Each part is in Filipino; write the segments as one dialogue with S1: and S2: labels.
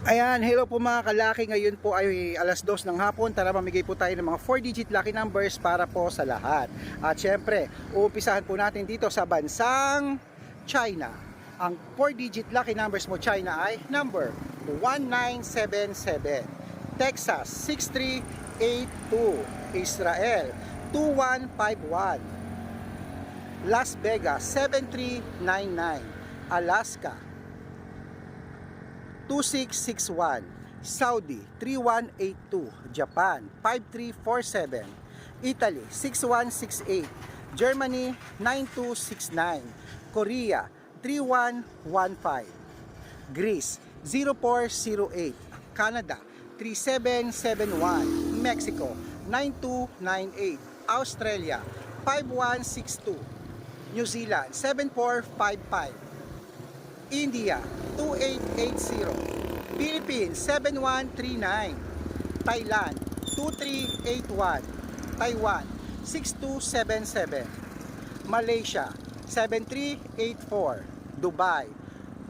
S1: Ayan, hello po mga kalaki. Ngayon po ay alas 2 ng hapon. Tara mamigay po tayo ng mga 4-digit lucky numbers para po sa lahat. At syempre, uumpisahan po natin dito sa bansang China. Ang 4-digit lucky numbers mo China ay number 1977. Texas 6382. Israel 2151. Las Vegas 7399. Alaska 2661 Saudi 3182 Japan 5347 Italy 6168 Germany 9269 Korea 3115 Greece 0408 Canada 3771 Mexico 9298 Australia 5162 New Zealand 7455 India 2880 Philippines 7139 Thailand 2381 Taiwan 6277 Malaysia 7384 Dubai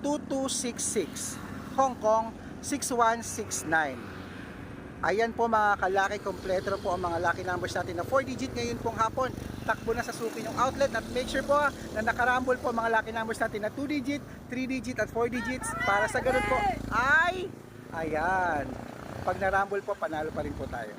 S1: 2266 Hong Kong 6169 Ayan po mga kalaki, kompleto po ang mga lucky numbers natin na 4 digit ngayon pong hapon. Takbo na sa suki ng outlet at make sure po ah, na nakarambol po ang mga lucky numbers natin na 2 digit, 3 digit at 4 digits para sa ganun po ay ayan. Pag narambol po, panalo pa rin po tayo.